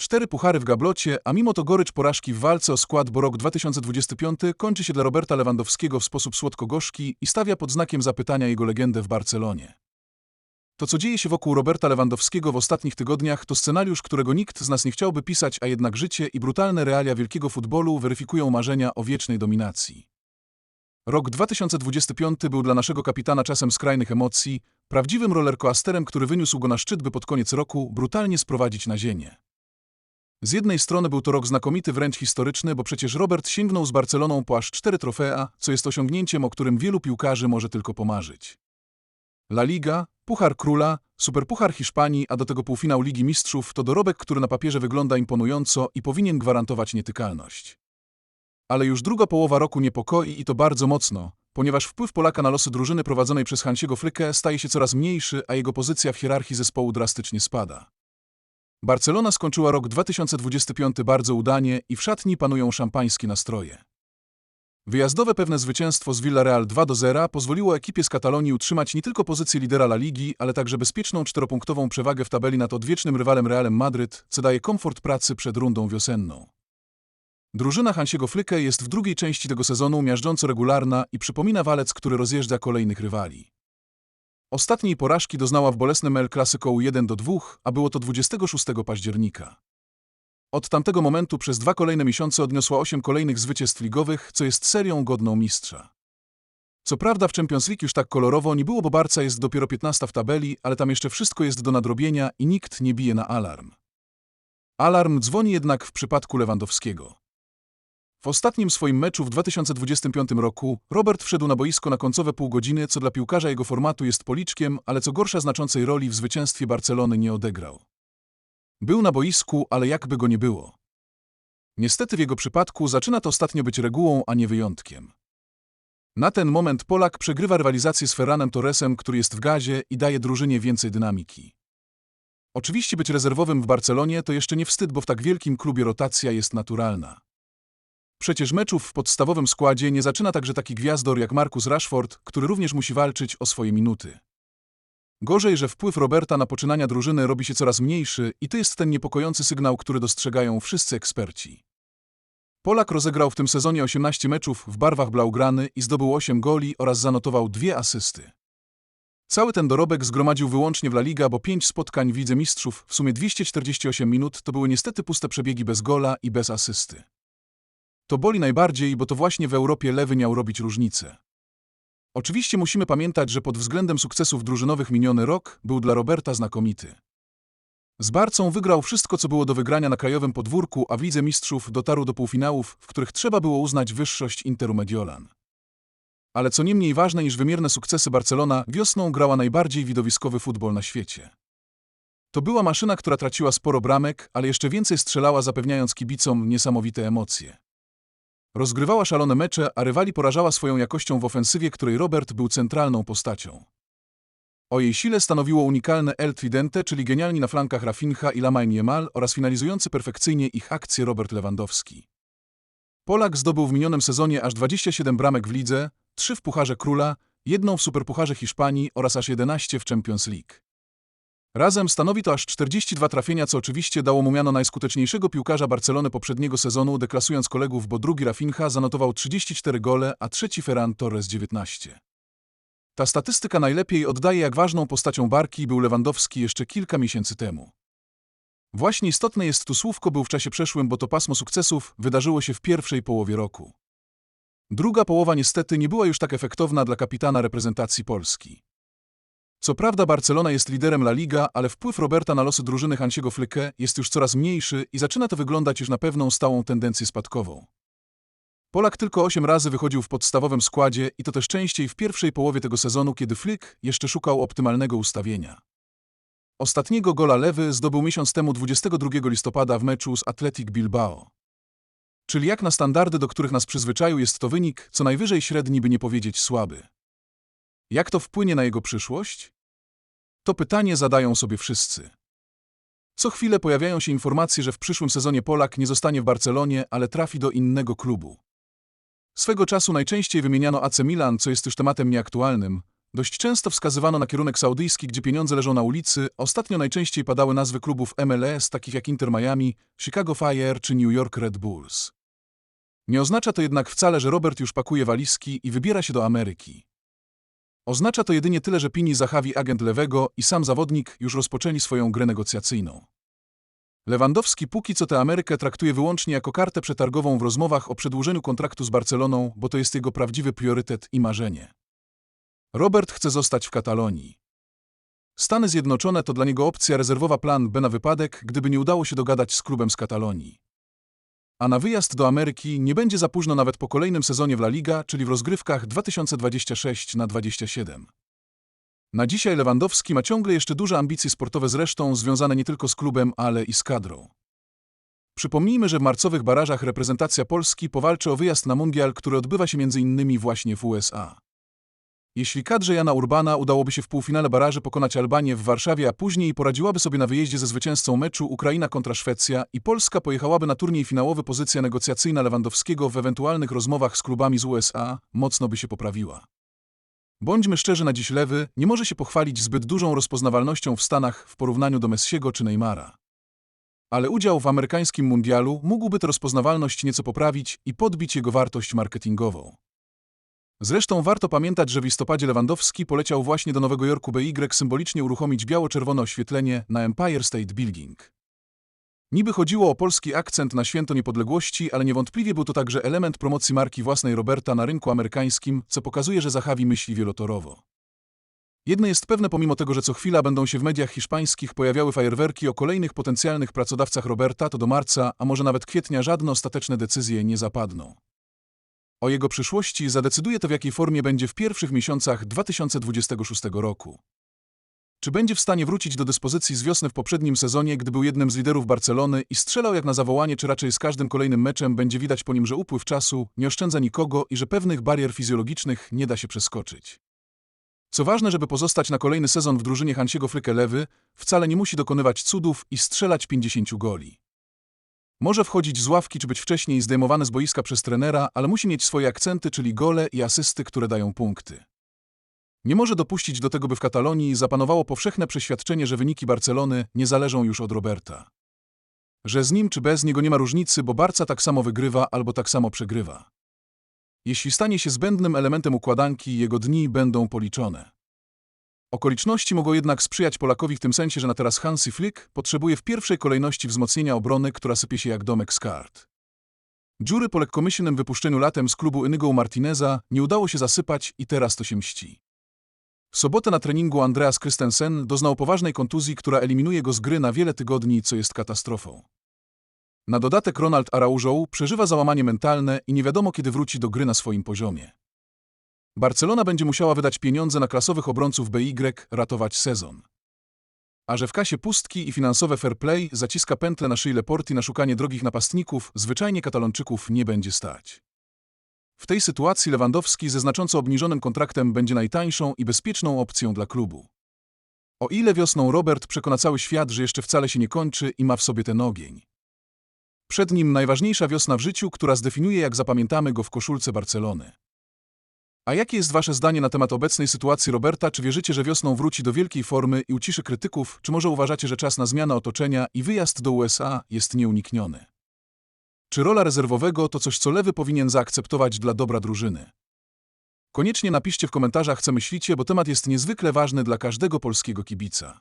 Cztery puchary w gablocie, a mimo to gorycz porażki w walce o skład, bo rok 2025 kończy się dla Roberta Lewandowskiego w sposób słodko-gorzki i stawia pod znakiem zapytania jego legendę w Barcelonie. To, co dzieje się wokół Roberta Lewandowskiego w ostatnich tygodniach, to scenariusz, którego nikt z nas nie chciałby pisać, a jednak życie i brutalne realia wielkiego futbolu weryfikują marzenia o wiecznej dominacji. Rok 2025 był dla naszego kapitana czasem skrajnych emocji, prawdziwym rollercoasterem, który wyniósł go na szczyt, by pod koniec roku brutalnie sprowadzić na ziemię. Z jednej strony był to rok znakomity, wręcz historyczny, bo przecież Robert sięgnął z Barceloną po aż cztery trofea, co jest osiągnięciem, o którym wielu piłkarzy może tylko pomarzyć. La Liga, Puchar Króla, Superpuchar Hiszpanii, a do tego półfinał Ligi Mistrzów to dorobek, który na papierze wygląda imponująco i powinien gwarantować nietykalność. Ale już druga połowa roku niepokoi i to bardzo mocno, ponieważ wpływ Polaka na losy drużyny prowadzonej przez Hansiego Flykę staje się coraz mniejszy, a jego pozycja w hierarchii zespołu drastycznie spada. Barcelona skończyła rok 2025 bardzo udanie i w szatni panują szampańskie nastroje. Wyjazdowe pewne zwycięstwo z Villarreal 2 do 0 pozwoliło ekipie z Katalonii utrzymać nie tylko pozycję lidera La Ligi, ale także bezpieczną czteropunktową przewagę w tabeli nad odwiecznym rywalem Realem Madryt, co daje komfort pracy przed rundą wiosenną. Drużyna Hansiego Flykę jest w drugiej części tego sezonu miażdżąco regularna i przypomina walec, który rozjeżdża kolejnych rywali. Ostatniej porażki doznała w bolesnym El Clasico 1 do 2, a było to 26 października. Od tamtego momentu przez dwa kolejne miesiące odniosła osiem kolejnych zwycięstw ligowych, co jest serią godną mistrza. Co prawda w Champions League już tak kolorowo nie było, bo Barca jest dopiero 15 w tabeli, ale tam jeszcze wszystko jest do nadrobienia i nikt nie bije na alarm. Alarm dzwoni jednak w przypadku Lewandowskiego. W ostatnim swoim meczu w 2025 roku Robert wszedł na boisko na końcowe pół godziny, co dla piłkarza jego formatu jest policzkiem, ale co gorsza znaczącej roli w zwycięstwie Barcelony nie odegrał. Był na boisku, ale jakby go nie było. Niestety w jego przypadku zaczyna to ostatnio być regułą, a nie wyjątkiem. Na ten moment Polak przegrywa rywalizację z Ferranem Torresem, który jest w gazie i daje drużynie więcej dynamiki. Oczywiście być rezerwowym w Barcelonie to jeszcze nie wstyd, bo w tak wielkim klubie rotacja jest naturalna. Przecież meczów w podstawowym składzie nie zaczyna także taki gwiazdor jak Marcus Rashford, który również musi walczyć o swoje minuty. Gorzej, że wpływ Roberta na poczynania drużyny robi się coraz mniejszy i to jest ten niepokojący sygnał, który dostrzegają wszyscy eksperci. Polak rozegrał w tym sezonie 18 meczów w barwach Blaugrany i zdobył 8 goli oraz zanotował dwie asysty. Cały ten dorobek zgromadził wyłącznie w La Liga, bo 5 spotkań w Mistrzów, w sumie 248 minut, to były niestety puste przebiegi bez gola i bez asysty. To boli najbardziej, bo to właśnie w Europie lewy miał robić różnicę. Oczywiście musimy pamiętać, że pod względem sukcesów drużynowych miniony rok był dla Roberta znakomity. Z Barcą wygrał wszystko, co było do wygrania na krajowym podwórku, a w Lidze Mistrzów dotarł do półfinałów, w których trzeba było uznać wyższość Interu Mediolan. Ale co nie mniej ważne niż wymierne sukcesy Barcelona, wiosną grała najbardziej widowiskowy futbol na świecie. To była maszyna, która traciła sporo bramek, ale jeszcze więcej strzelała, zapewniając kibicom niesamowite emocje. Rozgrywała szalone mecze, a rywali porażała swoją jakością w ofensywie, której Robert był centralną postacią. O jej sile stanowiło unikalne El Tridente, czyli genialni na flankach Rafinha i Lamine Yamal oraz finalizujący perfekcyjnie ich akcje Robert Lewandowski. Polak zdobył w minionym sezonie aż 27 bramek w lidze, 3 w Pucharze Króla, jedną w Superpucharze Hiszpanii oraz aż 11 w Champions League. Razem stanowi to aż 42 trafienia, co oczywiście dało mu miano najskuteczniejszego piłkarza Barcelony poprzedniego sezonu, deklasując kolegów, bo drugi Rafinha zanotował 34 gole, a trzeci Ferran Torres 19. Ta statystyka najlepiej oddaje, jak ważną postacią Barki był Lewandowski jeszcze kilka miesięcy temu. Właśnie istotne jest tu słówko był w czasie przeszłym, bo to pasmo sukcesów wydarzyło się w pierwszej połowie roku. Druga połowa niestety nie była już tak efektowna dla kapitana reprezentacji Polski. Co prawda Barcelona jest liderem La Liga, ale wpływ Roberta na losy drużyny Hansiego Flykę jest już coraz mniejszy i zaczyna to wyglądać już na pewną stałą tendencję spadkową. Polak tylko 8 razy wychodził w podstawowym składzie i to też częściej w pierwszej połowie tego sezonu, kiedy Flick jeszcze szukał optymalnego ustawienia. Ostatniego gola lewy zdobył miesiąc temu 22 listopada w meczu z Athletic Bilbao. Czyli jak na standardy, do których nas przyzwyczaił, jest to wynik co najwyżej średni, by nie powiedzieć słaby. Jak to wpłynie na jego przyszłość? To pytanie zadają sobie wszyscy. Co chwilę pojawiają się informacje, że w przyszłym sezonie Polak nie zostanie w Barcelonie, ale trafi do innego klubu. Swego czasu najczęściej wymieniano AC Milan, co jest już tematem nieaktualnym, Dość często wskazywano na kierunek saudyjski, gdzie pieniądze leżą na ulicy. Ostatnio najczęściej padały nazwy klubów MLS, takich jak Inter Miami, Chicago Fire czy New York Red Bulls. Nie oznacza to jednak wcale, że Robert już pakuje walizki i wybiera się do Ameryki. Oznacza to jedynie tyle, że Pini Zachawi agent lewego i sam zawodnik już rozpoczęli swoją grę negocjacyjną. Lewandowski póki co tę Amerykę traktuje wyłącznie jako kartę przetargową w rozmowach o przedłużeniu kontraktu z Barceloną, bo to jest jego prawdziwy priorytet i marzenie. Robert chce zostać w Katalonii. Stany Zjednoczone to dla niego opcja rezerwowa plan B na wypadek, gdyby nie udało się dogadać z klubem z Katalonii. A na wyjazd do Ameryki nie będzie za późno nawet po kolejnym sezonie w La Liga, czyli w rozgrywkach 2026 na 27. Na dzisiaj Lewandowski ma ciągle jeszcze duże ambicje sportowe zresztą związane nie tylko z klubem, ale i z kadrą. Przypomnijmy, że w marcowych barażach reprezentacja Polski powalczy o wyjazd na mundial, który odbywa się m.in. właśnie w USA. Jeśli kadrze Jana Urbana udałoby się w półfinale baraży pokonać Albanię w Warszawie, a później poradziłaby sobie na wyjeździe ze zwycięzcą meczu Ukraina kontra Szwecja i Polska pojechałaby na turniej finałowy, pozycja negocjacyjna Lewandowskiego w ewentualnych rozmowach z klubami z USA mocno by się poprawiła. Bądźmy szczerzy, na dziś lewy nie może się pochwalić zbyt dużą rozpoznawalnością w Stanach w porównaniu do Messiego czy Neymara. Ale udział w amerykańskim mundialu mógłby tę rozpoznawalność nieco poprawić i podbić jego wartość marketingową. Zresztą warto pamiętać, że w listopadzie Lewandowski poleciał właśnie do Nowego Jorku, by Y symbolicznie uruchomić biało-czerwone oświetlenie na Empire State Building. Niby chodziło o polski akcent na święto niepodległości, ale niewątpliwie był to także element promocji marki własnej Roberta na rynku amerykańskim, co pokazuje, że Zachawi myśli wielotorowo. Jedno jest pewne, pomimo tego, że co chwila będą się w mediach hiszpańskich pojawiały fajerwerki o kolejnych potencjalnych pracodawcach Roberta, to do marca, a może nawet kwietnia żadne ostateczne decyzje nie zapadną. O jego przyszłości zadecyduje to, w jakiej formie będzie w pierwszych miesiącach 2026 roku. Czy będzie w stanie wrócić do dyspozycji z wiosny w poprzednim sezonie, gdy był jednym z liderów Barcelony i strzelał jak na zawołanie, czy raczej z każdym kolejnym meczem będzie widać po nim, że upływ czasu nie oszczędza nikogo i że pewnych barier fizjologicznych nie da się przeskoczyć. Co ważne, żeby pozostać na kolejny sezon w drużynie Hansiego Fryke Lewy, wcale nie musi dokonywać cudów i strzelać 50 goli. Może wchodzić z ławki czy być wcześniej zdejmowany z boiska przez trenera, ale musi mieć swoje akcenty, czyli gole i asysty, które dają punkty. Nie może dopuścić do tego, by w Katalonii zapanowało powszechne przeświadczenie, że wyniki Barcelony nie zależą już od Roberta. Że z nim czy bez niego nie ma różnicy, bo Barca tak samo wygrywa albo tak samo przegrywa. Jeśli stanie się zbędnym elementem układanki, jego dni będą policzone. Okoliczności mogą jednak sprzyjać Polakowi w tym sensie, że na teraz Hansi Flick potrzebuje w pierwszej kolejności wzmocnienia obrony, która sypie się jak domek z kart. Dziury po lekkomyślnym wypuszczeniu latem z klubu Inygo Martineza nie udało się zasypać i teraz to się mści. W sobotę na treningu Andreas Christensen doznał poważnej kontuzji, która eliminuje go z gry na wiele tygodni, co jest katastrofą. Na dodatek Ronald Araujo przeżywa załamanie mentalne i nie wiadomo kiedy wróci do gry na swoim poziomie. Barcelona będzie musiała wydać pieniądze na klasowych obrońców BY, ratować sezon. A że w kasie pustki i finansowe fair play zaciska pętlę na szyi Leporti na szukanie drogich napastników, zwyczajnie Katalonczyków nie będzie stać. W tej sytuacji Lewandowski ze znacząco obniżonym kontraktem będzie najtańszą i bezpieczną opcją dla klubu. O ile wiosną Robert przekona cały świat, że jeszcze wcale się nie kończy i ma w sobie ten ogień. Przed nim najważniejsza wiosna w życiu, która zdefiniuje, jak zapamiętamy go w koszulce Barcelony. A jakie jest wasze zdanie na temat obecnej sytuacji Roberta? Czy wierzycie, że wiosną wróci do wielkiej formy i uciszy krytyków? Czy może uważacie, że czas na zmianę otoczenia i wyjazd do USA jest nieunikniony? Czy rola rezerwowego to coś, co lewy powinien zaakceptować dla dobra drużyny? Koniecznie napiszcie w komentarzach, co myślicie, bo temat jest niezwykle ważny dla każdego polskiego kibica.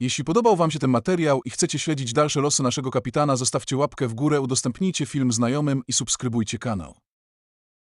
Jeśli podobał Wam się ten materiał i chcecie śledzić dalsze losy naszego kapitana, zostawcie łapkę w górę, udostępnijcie film znajomym i subskrybujcie kanał.